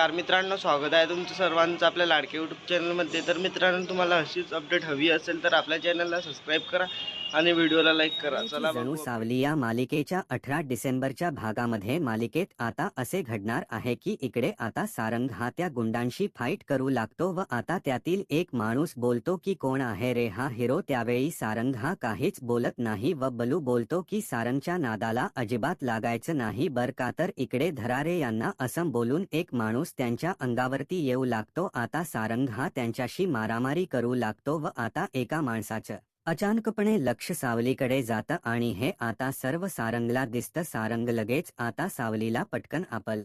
नमस्कार मित्रांनो स्वागत आहे तुमचं सर्वांचं आपल्या लाडके यूट्यूब चॅनलमध्ये तर मित्रांनो तुम्हाला अशीच अपडेट हवी असेल तर आपल्या चॅनलला सबस्क्राईब करा. आणि व्हिडिओला लाईक करा. चला जणू. सावली या मालिकेच्या अठरा डिसेंबरच्या भागामध्ये मालिकेत आता असे घडणार आहे की इकडे आता सारंग हा त्या गुंडांशी फाईट करू लागतो व आता त्यातील एक माणूस बोलतो की कोण आहे रे हा हिरो. त्यावेळी सारंग हा काहीच बोलत नाही व बलू बोलतो की सारंगच्या नादाला अजिबात लागायचं नाही बर का तर इकडे धरारे यांना असं बोलून एक माणूस त्यांच्या अंगावरती येऊ लागतो. आता सारंग हा त्यांच्याशी मारामारी करू लागतो व आता एका माणसाचं अचानकपणे लक्ष सावलीकडे जातं आणि हे आता सर्व सारंगला दिसतं. सारंग लगेच आता सावलीला पटकन आपल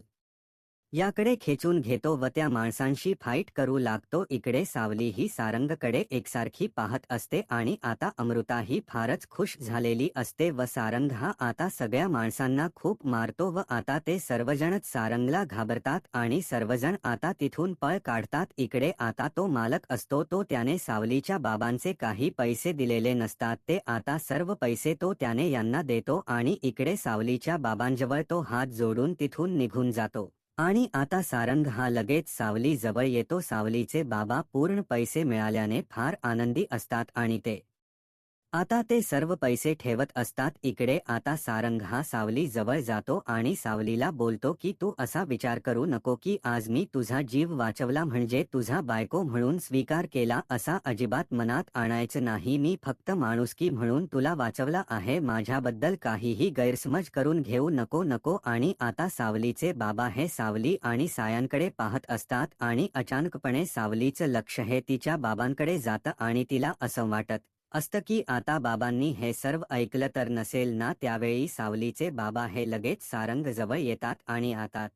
याकडे खेचून घेतो व त्या माणसांशी फाईट करू लागतो. इकडे सावली ही सारंगकडे एकसारखी पाहत असते आणि आता अमृता ही फारच खुश झालेली असते व सारंग हा आता सगळ्या माणसांना खूप मारतो व आता ते सर्वजणच सारंगला घाबरतात आणि सर्वजण आता तिथून पळ काढतात. इकडे आता तो मालक असतो तो त्याने सावलीच्या बाबांचे काही पैसे दिलेले नसतात. ते आता सर्व पैसे तो त्याने यांना देतो आणि इकडे सावलीच्या बाबांजवळ तो हात जोडून तिथून निघून जातो. आणि आता सारंग हा लगेच सावली जवळ येतो. सावलीचे बाबा पूर्ण पैसे मिळाल्याने फार आनंदी असतात आणि ते आता ते सर्व पैसे ठेवत असतात. इकडे आता सारंग हा सावली जवळ जातो आणि सावलीला बोलतो की तू असा विचार करू नको की आज मी तुझा जीव वाचवला म्हणजे तुझा बायको म्हणून स्वीकार केला असा अजिबात मनात आणायचं नाही. मी फक्त माणुसकी म्हणून तुला वाचवला आहे. माझ्याबद्दल काहीही गैरसमज करून घेऊ नको नको. आणि आता सावलीचे बाबा हे सावली आणि सायांकडे पाहत असतात आणि अचानकपणे सावलीचं लक्ष हे तिच्या बाबांकडे जातं आणि तिला असं वाटत असतं की आता बाबांनी हे सर्व ऐकलं तर नसेल ना त्यावेळी सावलीचे बाबा हे लगेच सारंग जवळ येतात आणि आतात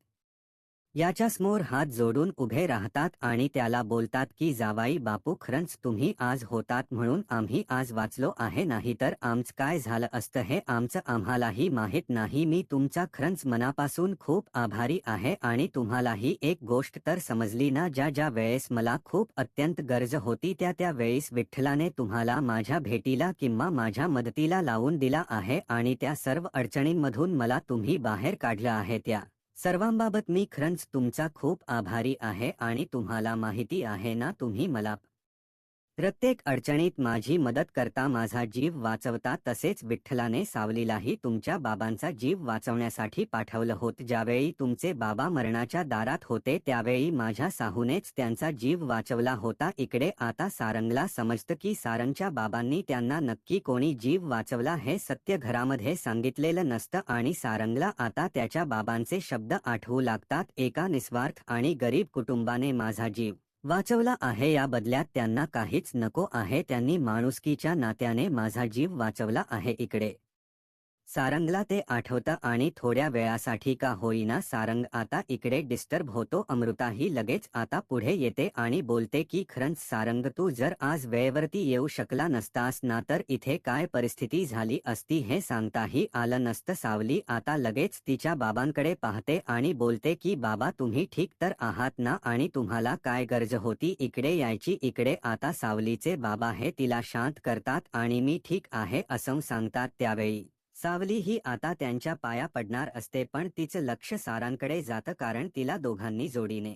याच्यासमोर हात जोडून उभे राहतात आणि त्याला बोलतात की जावाई बापू खरंच तुम्ही आज होतात म्हणून आम्ही आज वाचलो आहे नाही तर आमचं काय झालं असतं हे आमचं आम्हालाही माहीत नाही. मी तुमचा खरंच मनापासून खूप आभारी आहे आणि तुम्हालाही एक गोष्ट तर समजली ना ज्या ज्या वेळेस मला खूप अत्यंत गरज होती त्या त्या वेळेस विठ्ठलाने तुम्हाला माझ्या भेटीला किंवा माझ्या मदतीला लावून दिला आहे आणि त्या सर्व अडचणींमधून मला तुम्ही बाहेर काढलं आहे त्या सर्वांबाबत मी खरंच तुमचा खूप आभारी आहे आणि तुम्हाला माहिती आहे ना तुम्ही मला प्रत्येक अडचणीत माझी मदत करता माझा जीव वाचवता तसेच विठ्ठलाने सावलीलाही तुमच्या बाबांचा जीव वाचवण्यासाठी पाठवलं होत. ज्यावेळी तुमचे बाबा मरणाच्या दारात होते त्यावेळी माझ्या साहूनेच त्यांचा जीव वाचवला होता. इकडे आता सारंगला समजतं की सारंगच्या बाबांनी त्यांना नक्की कोणी जीव वाचवला हे सत्य घरामध्ये सांगितलेलं नसतं आणि सारंगला आता त्याच्या बाबांचे शब्द आठवू लागतात. एका निस्वार्थ आणि गरीब कुटुंबाने माझा जीव वाचवला आहे या बदल्यात त्यांना काहीच नको आहे त्यांनी माणुसकीच्या नात्याने माझा जीव वाचवला आहे इकडे. सारंगला ते आठवतं आणि थोड्या वेळासाठी का होईना सारंग आता इकडे डिस्टर्ब होतो. अमृताही लगेच आता पुढे येते आणि बोलते की खरंच सारंग तू जर आज वेळेवरती येऊ शकला नसतास ना तर इथे काय परिस्थिती झाली असती हे सांगताही आलं नसतं. सावली आता लगेच तिच्या बाबांकडे पाहते आणि बोलते की बाबा तुम्ही ठीक तर आहात ना आणि तुम्हाला काय गरज होती? इकडे यायची इकडे आता सावलीचे बाबा हे तिला शांत करतात आणि मी ठीक आहे असं सांगतात त्यावेळी. सावली ही आता त्यांच्या पाया पडणार असते पण तिचं लक्ष सारांकडे जातं कारण तिला दोघांनी जोडीने.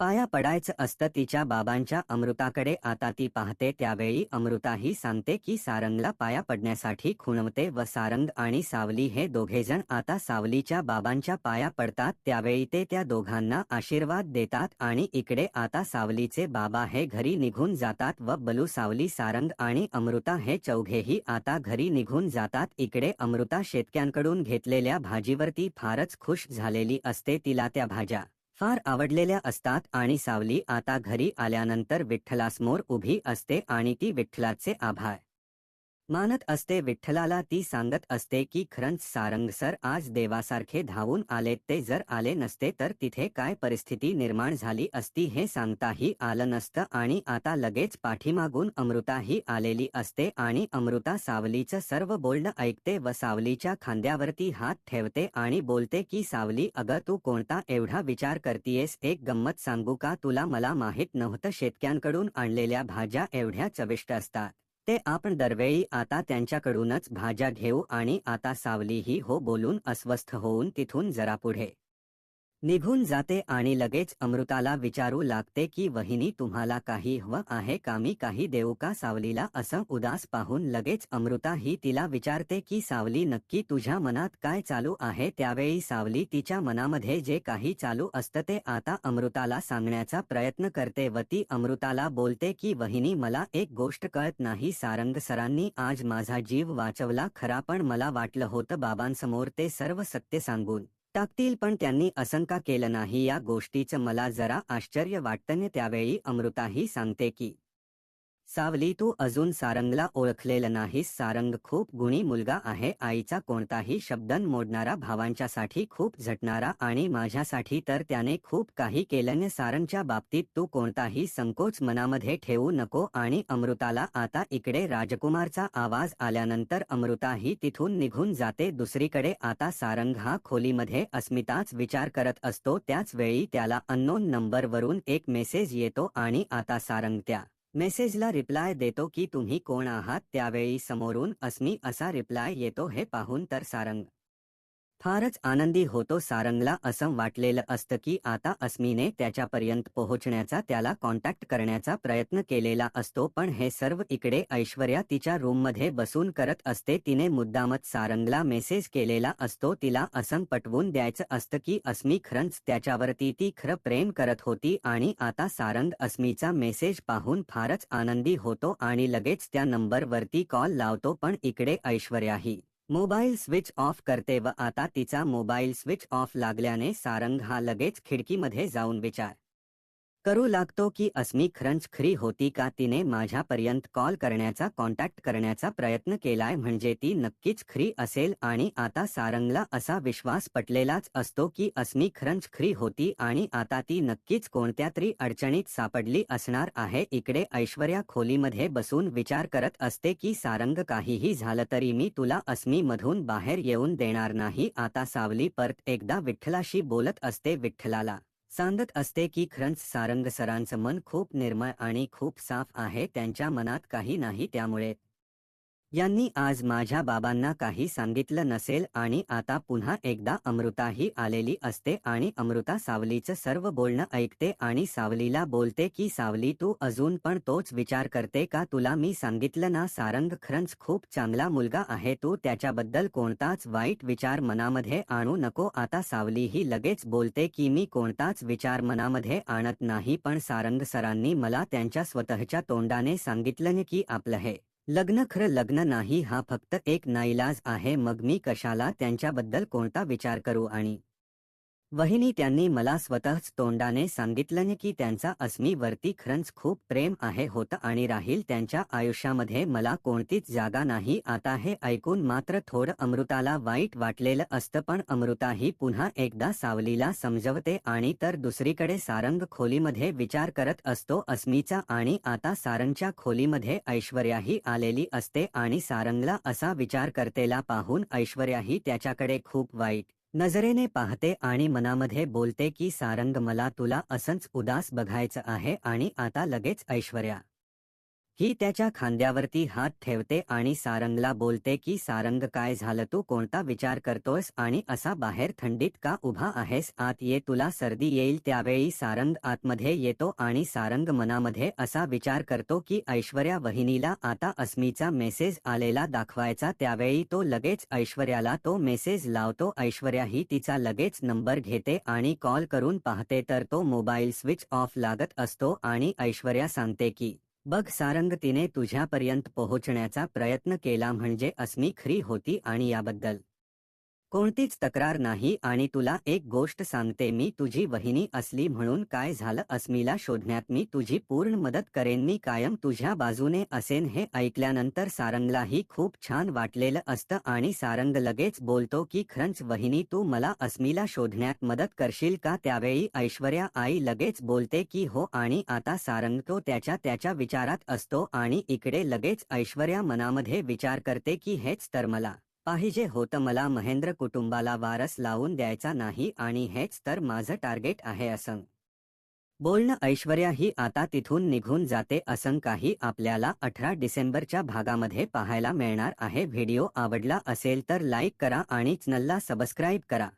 पाया पडायचं असतं तिच्या बाबांच्या अमृताकडे. आता ती पाहते त्यावेळी अमृताही सांगते की सारंगला पाया पडण्यासाठी खुणवते व सारंग आणि सावली हे दोघेजण आता सावलीच्या बाबांच्या पाया पडतात. त्यावेळी ते त्या दोघांना आशीर्वाद देतात आणि इकडे आता सावलीचे बाबा हे घरी निघून जातात व बलू सावली सारंग आणि अमृता हे चौघेही आता घरी निघून जातात. इकडे अमृता शेतक्यांकडून घेतलेल्या भाजीवरती फारच खुश झालेली असते तिला त्या भाज्या फार आवडलेल्या असतात आणि सावली आता घरी आल्यानंतर विठ्ठलासमोर उभी असते आणि ती विठ्ठलाचे आभार मानत असते विठ्ठलाला ती सांगत असते की खरंच सारंग सर आज देवासारखे धावून आलेत ते जर आले नसते तर तिथे काय परिस्थिती निर्माण झाली असती हे सांगताही आलं नसतं आणि आता लगेच पाठीमागून अमृताही आलेली असते आणि अमृता सावलीचं सर्व बोलणं ऐकते व सावलीच्या खांद्यावरती हात ठेवते आणि बोलते की सावली अगं तू कोणता एवढा विचार करतीयस? एक गंमत सांगू का? तुला मला माहीत नव्हतं शेतक्यांकडून आणलेल्या भाज्या एवढ्या चविष्ट असतात. ते आपण दरवेळी आता त्यांच्याकडूनच भाज्या घेऊ आणि आता सावलीही हो बोलून अस्वस्थ होऊन तिथून जरा पुढे. निघून जाते आणि लगेच अमृताला विचारू लागते की वहिनी तुम्हाला काही हवं आहे का? मी काही देऊ का सावलीला? असं उदास पाहून लगेच अमृता ही तिला विचारते की सावली नक्की तुझ्या मनात काय चालू आहे? त्यावेळी सावली तिच्या मनामध्ये जे काही चालू असतं ते आता अमृताला सांगण्याचा प्रयत्न करते. व ती अमृताला बोलते की वहिनी मला एक गोष्ट कळत नाही. सारंग सरांनी आज माझा जीव वाचवला. खरा पण मला वाटलं होतं बाबांसमोर ते सर्व सत्य सांगून टाकतील पण त्यांनी असं का केलं नाही. या गोष्टीचं मला जरा आश्चर्य वाटतं. त्यावेळी अमृताही सांगते की सावली तू अजून सारंगला ओळखलेलं नाहीस. सारंग खूप गुणी मुलगा आहे. आईचा कोणताही शब्दन मोडणारा भावांच्यासाठी खूप झटणारा आणि माझ्यासाठी तर त्याने खूप काही केल्याने सारंगच्या बाबतीत तू कोणताही संकोच मनामध्ये ठेवू नको. आणि अमृताला आता इकडे राजकुमारचा आवाज आल्यानंतर अमृताही तिथून निघून जाते. दुसरीकडे आता सारंग हा खोलीमध्ये अस्मिताच विचार करत असतो. त्याच वेळी त्याला अननोन नंबरवरून एक मेसेज येतो आणि आता सारंग त्या मेसेजला रिप्लाय देतो की तुम्ही कोण आहात त्यावेळी समोरून अस्मी असा रिप्लाय येतो हे पाहून तर सारंग फारच आनंदी होतो सारंगला असं वाटलेलं असतं की आता अस्मीने त्याच्यापर्यंत पोहोचण्याचा त्याला कॉन्टॅक्ट करण्याचा प्रयत्न केलेला असतो पण हे सर्व इकडे ऐश्वर्या तिच्या रूममध्ये बसून करत असते. तिने मुद्दामत सारंगला मेसेज केलेला असतो. तिला असं पटवून द्यायचं असतं की अस्मी खरंच त्याच्यावरती ती खरं प्रेम करत होती आणि आता सारंग अस्मीचा मेसेज पाहून फारच आनंदी होतो आणि लगेच त्या नंबरवरती कॉल लावतो पण इकडे ऐश्वर्याही मोबाईल स्विच ऑफ करते व आता तिचा मोबाईल स्विच ऑफ लागल्याने सारंग हा लगेच खिडकीमध्ये जाऊन विचार. करू लागतो की अस्मी खरंच खरी होती का तिने माझ्यापर्यंत कॉल करण्याचा कॉन्टॅक्ट करण्याचा प्रयत्न केलाय म्हणजे ती नक्कीच खरी असेल आणि आता सारंगला असा विश्वास पटलेलाच असतो की अस्मी खरंच खरी होती आणि आता ती नक्कीच कोणत्या तरी अडचणीत सापडली असणार आहे. इकडे ऐश्वर्या खोलीमध्ये बसून विचार करत असते की सारंग काहीही झालं तरी मी तुला अस्मीमधून बाहेर येऊन देणार नाही. आता सावली परत एकदा विठ्ठलाशी बोलत असते विठ्ठलाला. सांगत असते की खरंच सारंग सरांचं मन खूप निर्मळ आणि खूप साफ आहे त्यांच्या मनात काही नाही त्यामुळे यांनी आज माझ्या बाबांना काही सांगितलं नसेल आणि आता पुन्हा एकदा अमृताही आलेली असते आणि अमृता सावलीचं सर्व बोलणं ऐकते आणि सावलीला बोलते की सावली तू अजून पण तोच विचार करते का? तुला मी सांगितलं ना सारंग खरंच खूप चांगला मुलगा आहे तू त्याच्याबद्दल कोणताच वाईट विचार मनामध्ये आणू नको. आता सावली ही लगेच बोलते की मी कोणताच विचार मनामध्ये आणत नाही पण सारंग सरांनी मला त्यांच्या स्वतःच्या तोंडाने सांगितलं की आपलं हे लग्न खरं लग्न नाही हा फक्त एक नाईलाज आहे मग मी कशाला त्यांच्याबद्दल कोणता विचार करू आणि वहिनी त्यांनी मला स्वतःच तोंडाने सांगितलं की त्यांचा अस्मीवरती खरंच खूप प्रेम आहे होतं आणि राहील त्यांच्या आयुष्यामध्ये मला कोणतीच जागा नाही. आता हे ऐकून मात्र थोडं अमृताला वाईट वाटलेलं असतं पण अमृताही पुन्हा एकदा सावलीला समजवते आणि तर दुसरीकडे सारंग खोलीमध्ये विचार करत असतो. अस्मीचा आणि आता सारंगच्या खोलीमध्ये ऐश्वर्याही आलेली असते आणि सारंगला असा विचार करतेला पाहून ऐश्वर्याही त्याच्याकडे खूप वाईट नजरेने पाहते आणि मनामध्ये बोलते की सारंग मला तुला असंच उदास बघायचं आहे आणि आता लगेच ऐश्वर्या ही त्याच्या खांद्यावरती हात ठेवते आणि सारंगला बोलते की सारंग काय झालं? तू कोणता विचार करतोस आणि असा बाहेर थंडीत का उभा आहेस? आत ये तुला सर्दी येईल त्यावेळी सारंग आतमध्ये येतो आणि सारंग मनामध्ये असा विचार करतो की ऐश्वर्या वहिनीला आता अस्मीचा मेसेज आलेला दाखवायचा त्यावेळी तो लगेच ऐश्वर्याला तो मेसेज लावतो. ऐश्वर्या ही तिचा लगेच नंबर घेते आणि कॉल करून पाहते तर तो मोबाईल स्विच ऑफ लागत असतो आणि ऐश्वर्या सांगते की बघ सारंग तिने तुझ्यापर्यंत पोहोचण्याचा प्रयत्न केला म्हणजे अस्मी खरी होती आणि याबद्दल कोणतीच तक्रार नाही आणि तुला एक गोष्ट सांगते मी तुझी वहिनी असली म्हणून काय झालं अस्मीला शोधण्यात मी तुझी पूर्ण मदत करेन मी कायम तुझ्या बाजूने असेन हे ऐकल्यानंतर सारंगलाही खूप छान वाटलेलं असतं आणि सारंग लगेच बोलतो की खरंच वहिनी तू मला अस्मीला शोधण्यात मदत करशील का? त्यावेळी ऐश्वर्या आई लगेच बोलते की हो आणि आता सारंग तो त्याच्या त्याच्या विचारात असतो आणि इकडे लगेच ऐश्वर्या मनामध्ये विचार करते की हेच तर मला पाहिजे होतं मला महेंद्र कुटुंबाला वारस लावून द्यायचा नाही आणि हेच तर माझं टार्गेट आहे असं. बोलणं ऐश्वर्या ही आता तिथून निघून जाते असं काही आपल्याला अठरा डिसेंबरच्या भागामध्ये पाहायला मिळणार आहे. व्हिडिओ आवडला असेल तर लाईक करा आणि चॅनलला सबस्क्राईब करा.